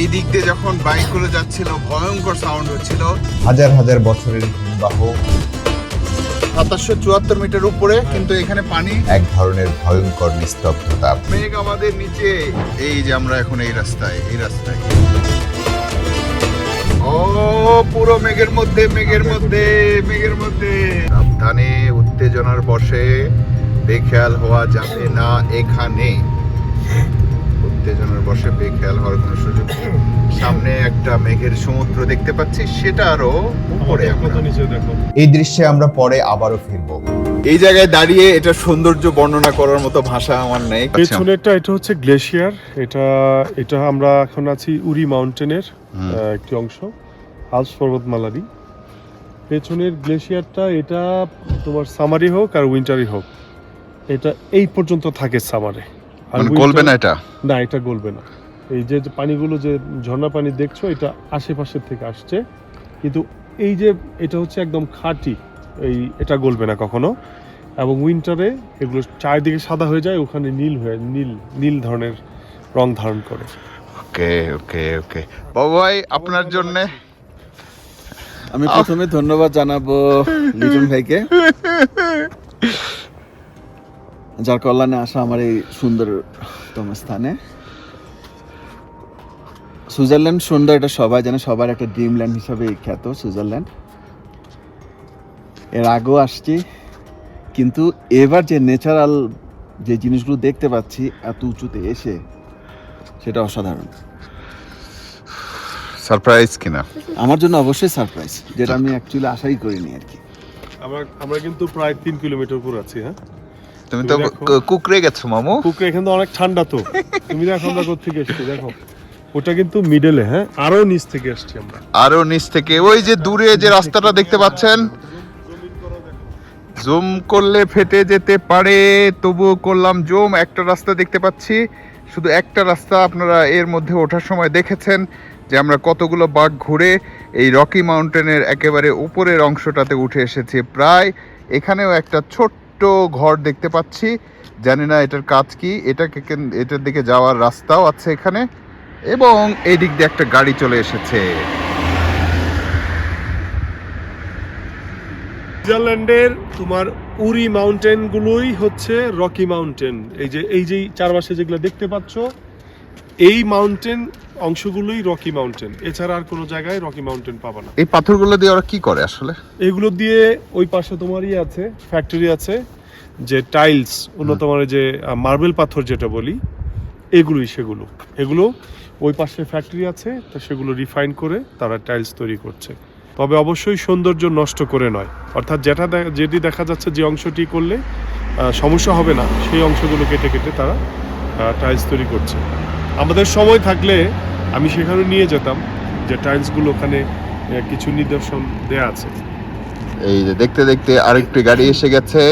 এই দিক দিয়ে যখন বাইকগুলো যাচ্ছিল ভয়ঙ্কর সাউন্ড হচ্ছিল। হাজার হাজার বছরের হিমবাহ। সাতাশশো চুয়াত্তর মিটার উপরে কিন্তু এখানে পানি। এক ধরনের ভয়ঙ্কর নিস্তব্ধতা। মেঘ আমাদের নিচে। এই যে আমরা এখন এই রাস্তায় এই রাস্তায়। ও পুরো মেঘের মধ্যে মেঘের মধ্যে মেঘের মধ্যে। সাবধানে উত্তেজনার বসে বেখেয়াল হওয়া যাবে না এখানে। উত্তেজনার বসে বেখেয়াল হওয়ার কোনো সুযোগ নেই। সামনে একটা মেঘের সমুদ্র দেখতে পাচ্ছি সেটা আরও উপরে। এই দৃশ্যে আমরা পরে আবারও ফিরবো। এই জায়গায় দাঁড়িয়ে এটা সৌন্দর্য বর্ণনা করার মতো ভাষা আমার নেই। পেছনেরটা এটা হচ্ছে গ্লেশিয়ার। এটা এটা আমরা এখন আছি উরি মাউন্টেনের একটি অংশ আলস পর্বতমালারই পেছনের গ্লেশিয়ারটা এটা তোমার সামারি হোক আর উইন্টারই হোক এটা এই পর্যন্ত থাকে সামারে। গলবে না এটা? না এটা গলবে না। এই যে যে পানিগুলো যে ঝর্ণা পানি দেখছ এটা আশেপাশের থেকে আসছে। কিন্তু এই যে এটা হচ্ছে একদম খাঁটি এই এটা গলবে না কখনো। এবং উইন্টারে এগুলো চারিদিকে সাদা হয়ে যায় ওখানে নীল হয়ে নীল নীল ধরনের রং ধারণ করে। ওকে ওকে ওকে। বাবু ভাই আপনার জন্য আমি প্রথমে ধন্যবাদ জানাব লিটন ভাইকে। যার কল্যাণে আসা আমার এই সুন্দরতম স্থানে। সুইজারল্যান্ড সুন্দর এটা সবাই জানে সবার একটা ড্রিম ল্যান্ড হিসাবে খ্যাত সুইজারল্যান্ড। এর আগেও আসছি কিন্তু এবার যে ন্যাচারাল যে জিনিসগুলো দেখতে পাচ্ছি এত উঁচুতে এসে সেটা অসাধারণ। সারপ্রাইজ কিনা? আমার জন্য অবশ্যই সারপ্রাইজ যেটা আমি অ্যাকচুয়ালি আশাই করিনি আর কি। আমরা আমরা কিন্তু প্রায় তিন কিলোমিটার উপর আছি হ্যাঁ? তুমি তো কুকরে গেছো মামু। পুকুরে এখানে তো অনেক ঠান্ডা তো। তুমি দেখো আমরা কোথেকে এসছি দেখো। ওটা কিন্তু মিডলে হ্যাঁ? আরও নিচ থেকে এসছি আমরা। আরও নিচ থেকে। ওই যে দূরে যে রাস্তাটা দেখতে পাচ্ছেন? জুম করলে ফেটে যেতে পারে তবুও করলাম জুম। একটা রাস্তা দেখতে পাচ্ছি। শুধু একটা রাস্তা আপনারা এর মধ্যে ওঠার সময় দেখেছেন যে আমরা কতগুলো বাঘ ঘুরে এই রকি মাউন্টেনের একেবারে উপরের অংশটাতে উঠে এসেছি। প্রায় এখানেও একটা ছোট্ট ঘর দেখতে পাচ্ছি। জানি না এটার কাজ কি। কেন- এটার দিকে যাওয়ার রাস্তাও আছে এখানে। এবং এই দিক দিয়ে একটা গাড়ি চলে এসেছে। সুইজারল্যান্ডের তোমার উরি মাউন্টেন গুলোই হচ্ছে রকি মাউন্টেন। এই যে এই যে চারপাশে যেগুলো দেখতে পাচ্ছ, এই মাউন্টেন অংশগুলোই রকি মাউন্টেন। এছাড়া আর কোনো জায়গায় রকি মাউন্টেন পাবা না। এই পাথরগুলো দিয়ে ওরা কি করে আসলে? এগুলো দিয়ে ওই পাশে তোমারই আছে ফ্যাক্টরি আছে যে টাইলস উন্নত মানের যে মার্বেল পাথর যেটা বলি এগুলোই সেগুলো। এগুলো ওই পাশে ফ্যাক্টরি আছে তো সেগুলো রিফাইন করে তারা টাইলস তৈরি করছে। তবে অবশ্যই সৌন্দর্য নষ্ট করে নয়। অর্থাৎ যেটা যেটি দেখা যাচ্ছে যে অংশটি করলে সমস্যা হবে না। সেই অংশগুলো কেটে কেটে তারা টাইলস তৈরি করছে। আমাদের সময় থাকলে আমি সেখানে নিয়ে যেতাম যে টাইলসগুলো ওখানে কিছু নিদর্শন দেয়া আছে। এই যে দেখতে দেখতে আরেকটি গাড়ি এসে গেছে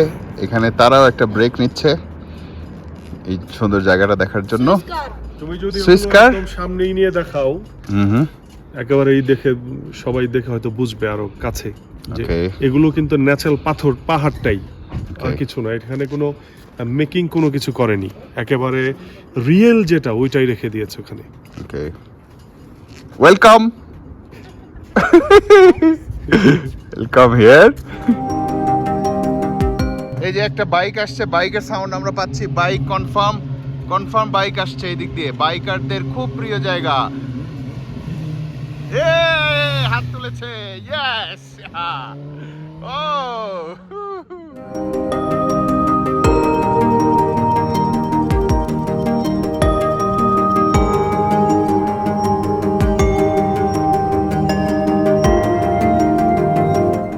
এখানে তারাও একটা ব্রেক নিচ্ছে এই সুন্দর জায়গাটা দেখার জন্য। তুমি যদি car? একদম সামনেই নিয়ে দেখাও হুম হুম। এই দেখে সবাই দেখে হয়তো বুঝবে আরও কাছে যে এগুলো কিন্তু ন্যাচারাল পাথর পাহাড়টাই আর কিছু না এখানে কোনো মেকিং কোনো কিছু করেনি। একেবারে রিয়েল যেটা ওইটাই রেখে দিয়েছে ওখানে। ওকে ওয়েলকাম ওয়েলকাম হিয়ার এই যে একটা বাইক আসছে বাইকের সাউন্ড আমরা পাচ্ছি। বাইক কনফার্ম কনফার্ম বাইক আসছে এই দিক দিয়ে। বাইকারদের খুব প্রিয় জায়গা। এ হাত তুলেছে। ইয়েস ও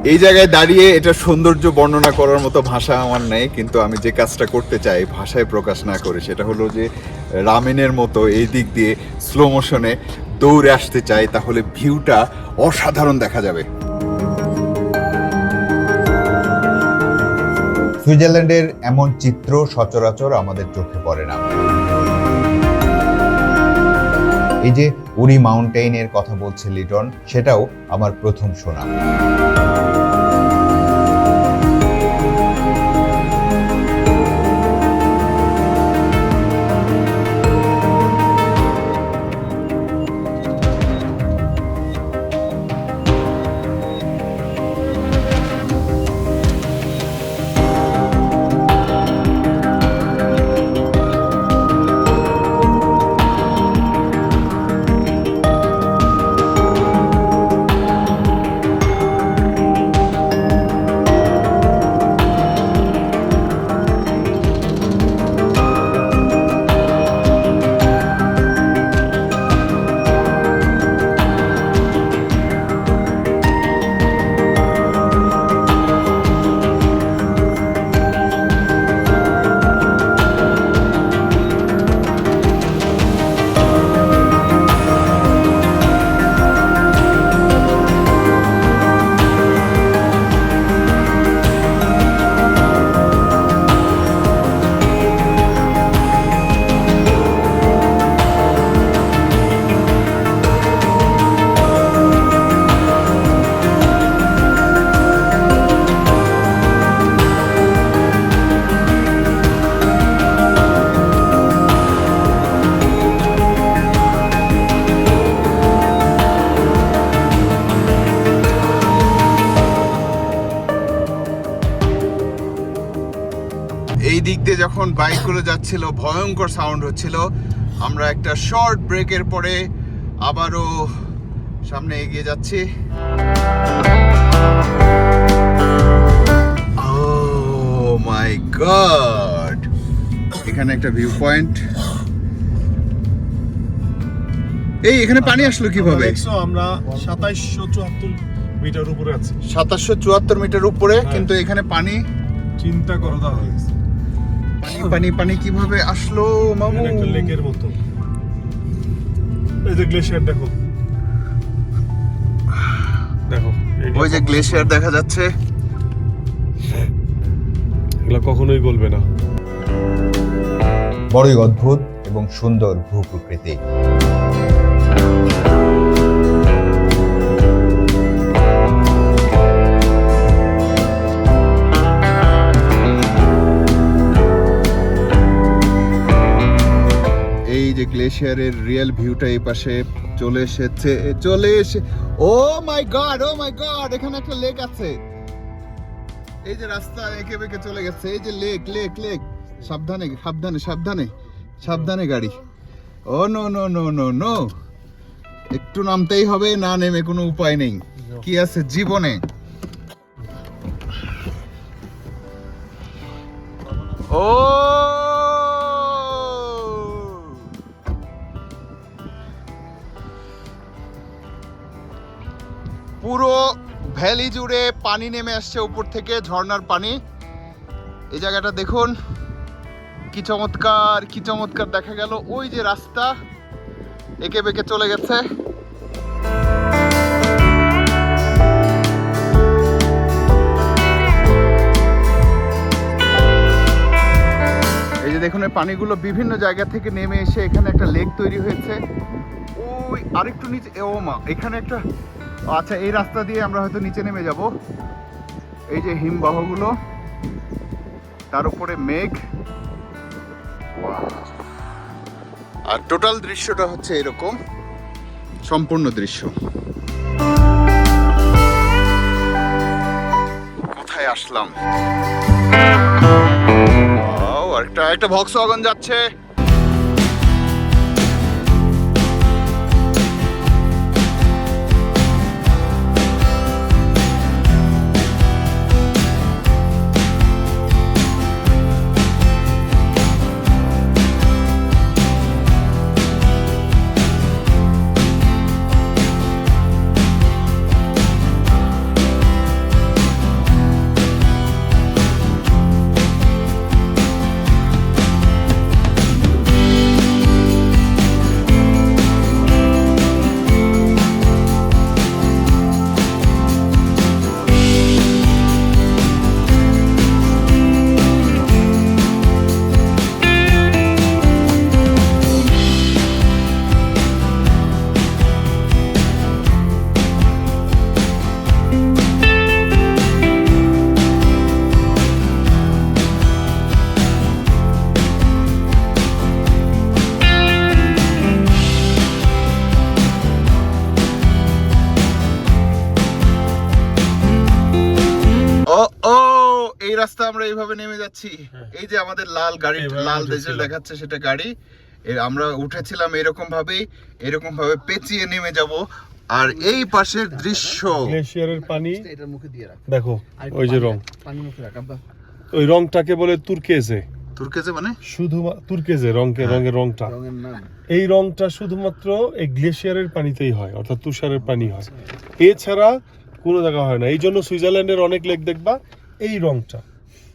এই জায়গায় দাঁড়িয়ে এটা সৌন্দর্য বর্ণনা করার মতো ভাষা আমার নেই, কিন্তু আমি যে কাজটা করতে চাই ভাষায় প্রকাশ না করে, সেটা হলো যে রামেনের মতো এই দিক দিয়ে স্লো মোশনে দৌড়ে আসতে চাই, তাহলে ভিউটা অসাধারণ দেখা যাবে। সুইজারল্যান্ডের এমন চিত্র সচরাচর আমাদের চোখে পড়ে না। এই যে উরি মাউন্টেইনের কথা বলছে লিটন, সেটাও আমার প্রথম শোনা। বাইকগুলো যাচ্ছিল ভয়ঙ্কর সাউন্ড হচ্ছিল। আমরা একটা শর্ট ব্রেকের পরে আবারও সামনে এগিয়ে যাচ্ছি। মাই গড এখানে একটা ভিউ পয়েন্ট এই এখানে পানি আসলো কীভাবে? আমরা সাতাইশশো চুয়াত্তর মিটার উপরে আছি। সাতাশশো চুয়াত্তর মিটার উপরে হ্যাঁ। কিন্তু এখানে পানি চিন্তা করো তাহলে। পানি পানি পানি কীভাবে আসলো মামু? একটা লেকের মতো। এই যে গ্লেশিয়ার দেখো। দেখো ওই যে গ্লেশিয়ার দেখা যাচ্ছে। এগুলো কখনোই গলবে না। বড়ই অদ্ভুত এবং সুন্দর ভূপ্রকৃতি। গ্লেশিয়ারের রিয়েল ভিউটা এই পাশে চলে এসেছে, চলে এসে, ও মাই গড ও মাই গড এখানে একটা লেক আছে। এই যে রাস্তা এঁকে বেঁকে চলে গেছে, এই যে লেক লেক লেক সাবধানে সাবধানে সাবধানে সাবধানে গাড়ি। ও no no no no no একটু নামতেই হবে, না নেমে কোনো উপায় নেই। কি আছে জীবনে? ও ভ্যালি জুড়ে পানি নেমে আসছে উপর থেকে, ঝর্নার পানি। এই জায়গাটা দেখুন, কি চমৎকার কি চমৎকার দেখা গেল। ওই যে রাস্তা, একে বেঁকে চলে গেছে। এই যে দেখুন, এই পানিগুলো বিভিন্ন জায়গা থেকে নেমে এসে এখানে একটা লেক তৈরি হয়েছে। ওই আরেকটু নিচে, ও মা, এখানে একটা আচ্ছা এই রাস্তা দিয়ে আমরা হয়তো নিচে নেমে যাব। এই যে হিমবাহগুলো তার উপরে মেঘ। আর টোটাল দৃশ্যটা হচ্ছে এরকম। সম্পূর্ণ দৃশ্য। কোথায় আসলাম? একটা একটা ভক্স যাচ্ছে। রাস্তা আমরা এইভাবে নেমে যাচ্ছি। এই যে আমাদের লাল গাড়ি লাল। দেশের দেখাচ্ছে সেটা গাড়ি। আমরা উঠেছিলাম এরকম ভাবেই এরকম ভাবে পেঁচিয়ে নেমে যাব। আর এই পাশের দৃশ্য। গ্লেশিয়ারের পানি। দেখো ওই যে রং। ওই রংটাকে বলে তুর্কেজে। তুর্কেজে মানে? শুধু তুর্কেজে রঙকে রঙের রংটা। রঙের নাম। এই রংটা শুধুমাত্র এই গ্লেশিয়ারের পানিতেই হয় অর্থাৎ তুষারের পানি হয়। এছাড়া কোনো জায়গা হয় না। এই জন্য সুইজারল্যান্ডের অনেক লেক দেখবা এই রংটা।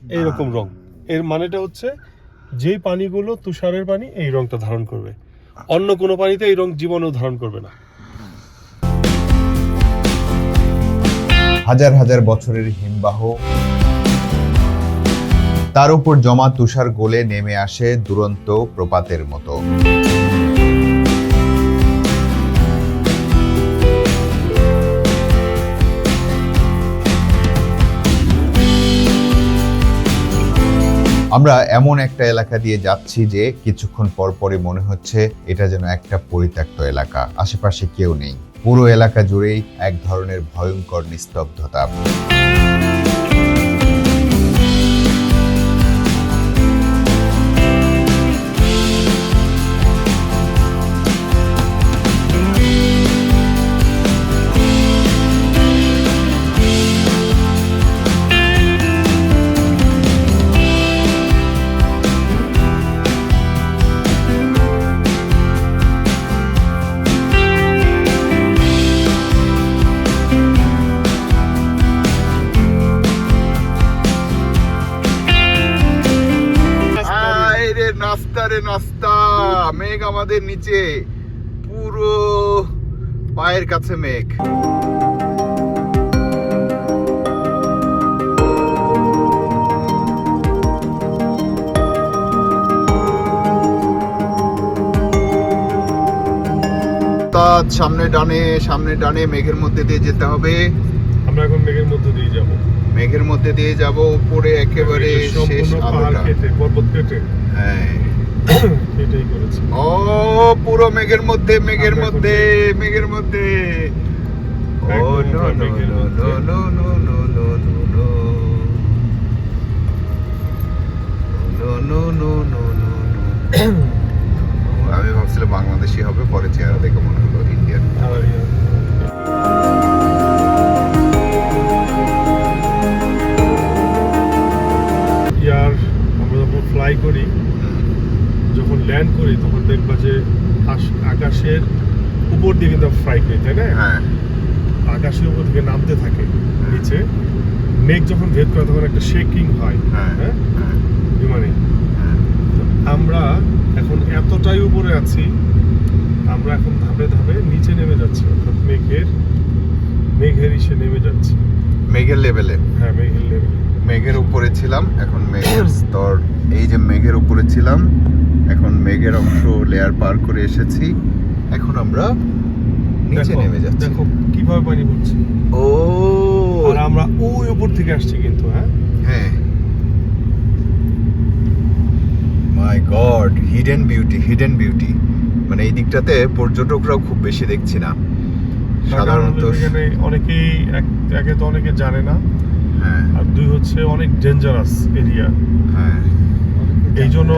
এইরকম রং। এর মানেটা হচ্ছে যেই পানিগুলো তুষারের পানি, এই রংটা ধারণ করবে। অন্য কোনো পানিতে এই রং জীবনেও ধারণ করবে না। হাজার হাজার বছরের হিমবাহ। তার উপর জমা তুষার গোলে নেমে আসে দুরন্ত প্রপাতের মতো। আমরা এমন একটা এলাকা দিয়ে যাচ্ছি যে কিছুক্ষণ পর পরে মনে হচ্ছে এটা যেন একটা পরিত্যক্ত এলাকা। আশেপাশে কেউ নেই। পুরো এলাকা জুড়েই এক ধরনের ভয়ঙ্কর নিস্তব্ধতা। মেঘ আমাদের নিচে। পুরো পায়ের কাছে মেঘ। সামনে ডানে সামনে ডানে মেঘের মধ্যে দিয়ে যেতে হবে। আমরা এখন মেঘের মধ্যে দিয়ে যাব। মেঘের মধ্যে দিয়ে যাব উপরে একেবারে শেষ আলোটা। পর্বত কেটে। হ্যাঁ। করেছি ও পুরো মেঘের মধ্যে মেঘের মধ্যে মেঘের মধ্যে ও একদম নো আমরা নো মেঘের নো মধ্যে। No no no no no no no no no no আমি ভাবছিলাম বাংলাদেশি হবে পরে চেহারা দেখে মনে হলো ইন্ডিয়ান ইয়ার আমরা যখন ফ্লাই করি যখন ল্যান্ড করি তখন দেখবা যে আকাশের উপর দিয়ে কিন্তু ফ্লাই করি তাই না? হ্যাঁ। আকাশের উপর থেকে নামতে থাকে নিচে। মেঘ যখন ভেদ করে তখন একটা শেকিং হয় হ্যাঁ। হ্যাঁ? হ্যাঁ। বিমানে। হ্যাঁ। আমরা এখন এতটাই উপরে আছি আমরা এখন ধাপে ধাপে নিচে নেমে যাচ্ছি অর্থাৎ মেঘের মেঘের ইসে নেমে যাচ্ছি। মেঘের লেভেলে হ্যাঁ মেঘের লেভেল মেঘের উপরে ছিলাম এখন মেঘের স্তর। এই যে মেঘের উপরে ছিলাম এখন মেঘের অংশ লেয়ার পার করে এসেছি। এখন আমরা নিচে নেমে যাচ্ছি। দেখো কীভাবে পানি পড়ছে। ও! আর আমরা ওই উপর থেকে আসছি কিন্তু হ্যাঁ? হ্যাঁ। My god hidden beauty hidden beauty মানে এই দিকটাতে পর্যটকরাও খুব বেশি দেখছি না। সাধারণত এখানে অনেকেই এক- একে তো অনেকে জানে না। হ্যাঁ। আর দুই হচ্ছে অনেক ডেঞ্জারাস এরিয়া হ্যাঁ। এই জন্য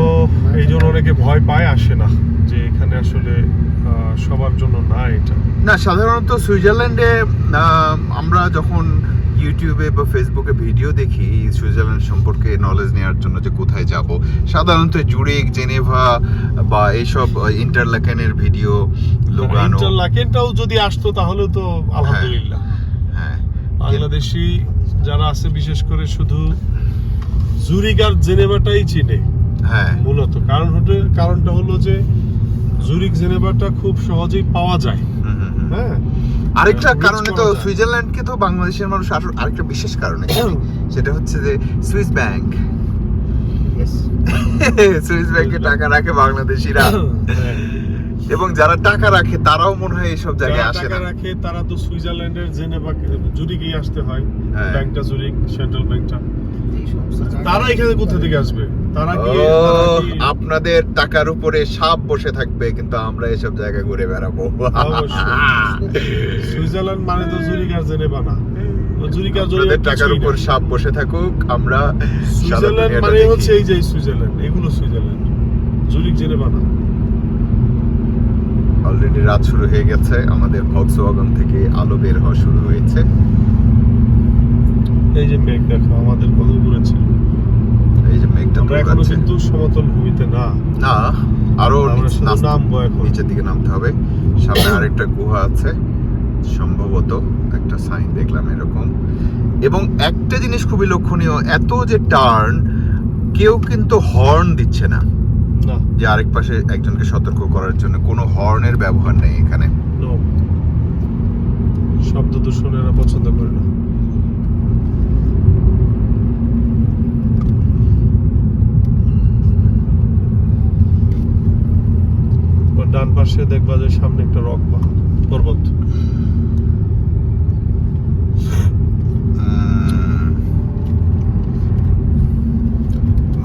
এই জন্য অনেকে ভয় পায় আসে না। যে এখানে আসলে সবার জন্য না এটা। না সাধারণত সুইজারল্যান্ডে আমরা যখন ইউটিউবে বা ফেসবুকে ভিডিও দেখি সুইজারল্যান্ড সম্পর্কে নলেজ নেওয়ার জন্য যে কোথায় যাব সাধারণত জুরিক জেনেভা বা এইসব ইন্টারলাকেনের ভিডিও লুগানো। ইন্টারলাকেনটাও যদি আসতো তাহলে তো আলহামদুলিল্লাহ। হ্যাঁ। বাংলাদেশি যারা আছে বিশেষ করে শুধু জুরিক আর জেনেভাটাই চিনে। হ্যাঁ। মূলত কারণ হতে কারণটা হলো যে জুরিক জেনেভাটা খুব সহজেই পাওয়া যায়। হ্যাঁ। আরেকটা কারণে তো সুইজারল্যান্ডকে তো বাংলাদেশের মানুষ আরও আরেকটা বিশেষ কারণে সেটা হচ্ছে যে সুইস ব্যাংক। সুইস ব্যাংকে টাকা রাখে বাংলাদেশিরা। হ্যাঁ। এবং যারা টাকা রাখে তারাও মনে হয় এইসব জায়গায় আসে না। রাখে তারা তো সুইজারল্যান্ডের জেনেভা জুরিকেই আসতে হয়। হ্যাঁ। ব্যাংকটা জুরিক সেন্ট্রাল ব্যাংকটা। তারা এখানে কোথা থেকে আসবে? তারা কি আপনাদের টাকার উপরে সাপ বসে থাকবে কিন্তু আমরা এসব জায়গা ঘুরে বেড়াবো। সুইজারল্যান্ড মানে তো জেনেভা না টাকার উপর সাপ বসে থাকুক আমরা সুইজারল্যান্ড মানে হচ্ছে এই যে সুইজারল্যান্ড এগুলো সুইজারল্যান্ড। জুরিক জেনেভা না অলরেডি রাত শুরু হয়ে গেছে আমাদের ভক্সওয়াগন থেকে আলো বের হওয়া শুরু হয়েছে। এই যে মেঘ দেখো আমাদের কত দূরে ছিল। এই যে মেঘটা আমরা এখনও কিন্তু সমতল ভূমিতে না। না আরও নামবো এখন। নিচের দিকে নামতে হবে। সামনে আরেকটা গুহা আছে সম্ভবত একটা সাইন দেখলাম এরকম। এবং একটা জিনিস খুবই লক্ষণীয় এত যে টার্ন কেউ কিন্তু হর্ন দিচ্ছে না। না। যে আরেক পাশে একজনকে সতর্ক করার জন্য। কোনো হর্নের ব্যবহার নেই এখানে। শব্দ দূষণ এরা পছন্দ করে না। পাশে দেখবা যে সামনে একটা রক পর্বত।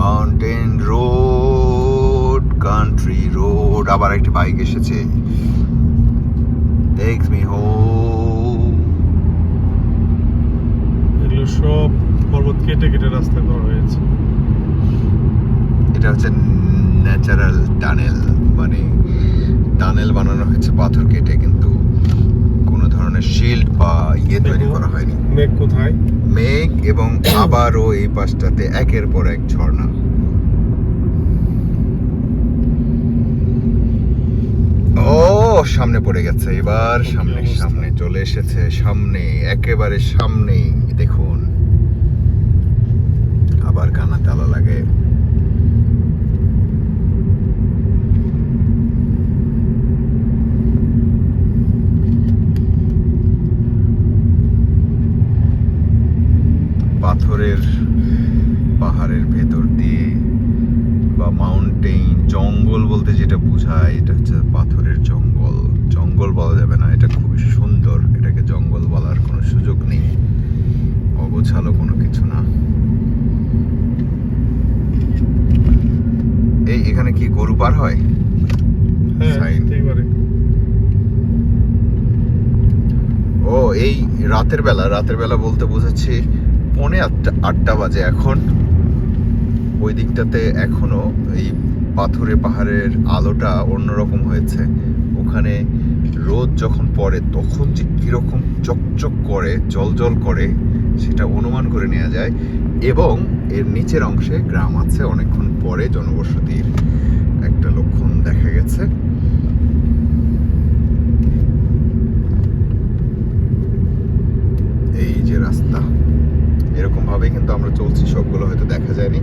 মাউন্টেন রোড কান্ট্রি রোড আবার একটি বাইক এসেছে। টেক্স মি হোম এগুলো সব পর্বত কেটে কেটে রাস্তা করা হয়েছে। এটা হচ্ছে ন্যাচারাল টানেল মানে টানেল বানানো হয়েছে পাথর কেটে কিন্তু কোনো ধরনের শিল্ড বা ইয়ে তৈরি করা হয়নি। মেঘ কোথায়? মেঘ এবং আবারও এই পাশটাতে একের পর এক ঝর্ণা। ও সামনে পড়ে গেছে এবার সামনে সামনে চলে এসেছে সামনে একেবারে সামনেই দেখুন। আবার কানা তালা লাগে। পাথরের পাহাড়ের ভেতর দিয়ে বা মাউন্টেন জঙ্গল বলতে যেটা বোঝায় এটা হচ্ছে পাথরের জঙ্গল। জঙ্গল বলা যাবে না এটা খুবই সুন্দর। এটাকে জঙ্গল বলার কোনো সুযোগ নেই। অগোছালো কোনো কিছু না। এই এখানে কি গরু পার হয়? হ্যাঁ ও এই রাতের বেলা রাতের বেলা বলতে বোঝাচ্ছি পৌনে আটটা আটটা বাজে এখন। ওই দিকটাতে এখনও এই পাথুরে পাহাড়ের আলোটা অন্যরকম হয়েছে। ওখানে রোদ যখন পড়ে, তখন যে কীরকম চকচক করে জল জল করে, সেটা অনুমান করে নেওয়া যায়। এবং এর নিচের অংশে গ্রাম আছে, অনেকক্ষণ পরে জনবসতির একটা লক্ষণ দেখা গেছে এই যে রাস্তা এরকম ভাবে কিন্তু আমরা চলছি সবগুলো হয়তো দেখা যায়নি।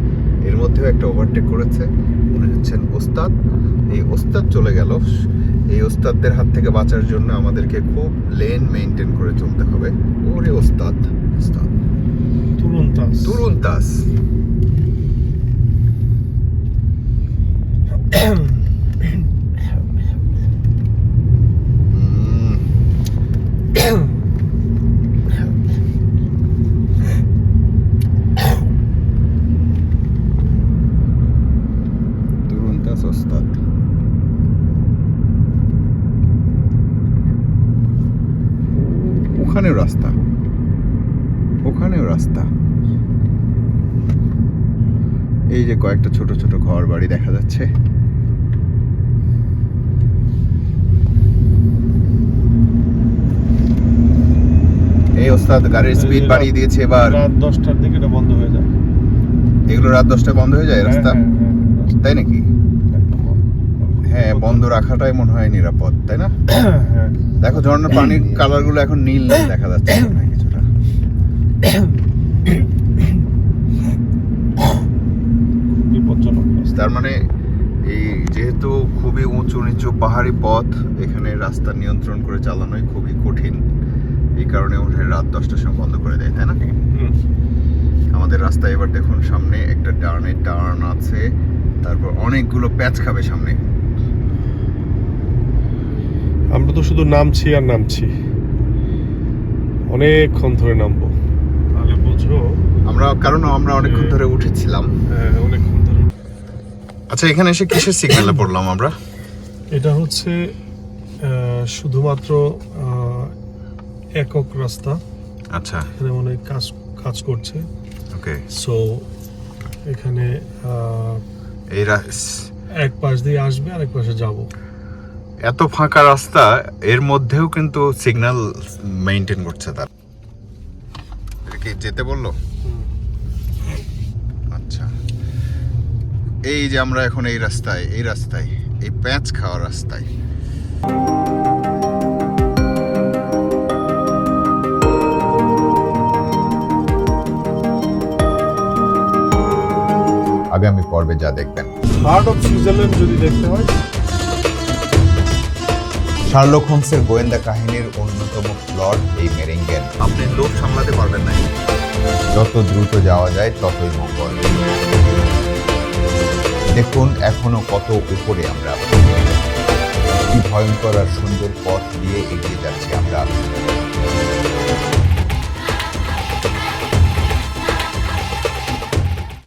এর মধ্যেও একটা ওভারটেক করেছে উনি হচ্ছেন ওস্তাদ। এই ওস্তাদ চলে গেল। এই ওস্তাদদের হাত থেকে বাঁচার জন্য আমাদেরকে খুব লেন মেনটেন করে চলতে হবে। ওরে ওস্তাদ ওস্তাদ। তুরুন তাস তুরুন তাস ওস্তাদ ওখানেও রাস্তা ওখানেও রাস্তা এই যে কয়েকটা ছোট ছোট ঘর বাড়ি দেখা যাচ্ছে ওস্তাদ গাড়ির স্পিড বাড়িয়ে দিয়েছে এবার। রাত দশটার দিকে এটা বন্ধ হয়ে যায়। এগুলো রাত দশটায় বন্ধ হয়ে যায়? রাস্তা? হ্যাঁ, হ্যাঁ, হ্যাঁ, রাস্তা তাই নাকি? হ্যাঁ বন্ধ রাখাটাই মনে হয় নিরাপদ তাই না? হ্যাঁ। দেখো ঝর্ণার পানির কালারগুলো এখন নীল নীল দেখা যাচ্ছে কিছুটা। তার মানে এই যেহেতু খুবই উঁচু নিচু পাহাড়ি পথ এখানে রাস্তা নিয়ন্ত্রণ করে চালানোই খুবই কঠিন। এই কারণে ওঠে রাত দশটার সময় বন্ধ করে দেয় তাই না? আমাদের রাস্তায় এবার দেখুন সামনে একটা টার্নে টার্ন আছে তারপর অনেকগুলো প্যাচ খাবে সামনে। আমরা তো শুধু নামছি আর নামছি। অনেকক্ষণ ধরে নামবো। তাহলে বুঝো আমরা কারণ আমরা অনেকক্ষণ ধরে উঠেছিলাম। হ্যাঁ অনেকক্ষণ ধরে। আচ্ছা এখানে এসে কিসের সিগন্যালে পড়লাম আমরা? এটা হচ্ছে আহ, শুধুমাত্র একক রাস্তা। আচ্ছা। এখানে অনেক কাজ কাজ করছে। ওকে। সো এখানে এই এক পাশ দিয়ে আসবে আর এক পাশে যাব। এত ফাঁকা রাস্তা এর মধ্যেও কিন্তু সিগন্যাল মেনটেন করছে তার। কি যেতে বলল? আচ্ছা। এই যে আমরা এখন এই রাস্তায় এই রাস্তায় এই প্যাঁচ খাওয়া রাস্তায়। আগামী পর্বে যা দেখবেন। হার্ট অফ সুইজারল্যান্ড যদি দেখতে হয়। শার্লক হোমসের গোয়েন্দা কাহিনীর অন্যতম প্লট এই মেরেঙ্গেন আপনি লোভ সামলাতে পারবেন না। যত দ্রুত যাওয়া যায় ততই মঙ্গল। দেখুন এখনও কত উপরে আমরা কি ভয়ঙ্কর আর সুন্দর পথ দিয়ে এগিয়ে যাচ্ছি আমরা।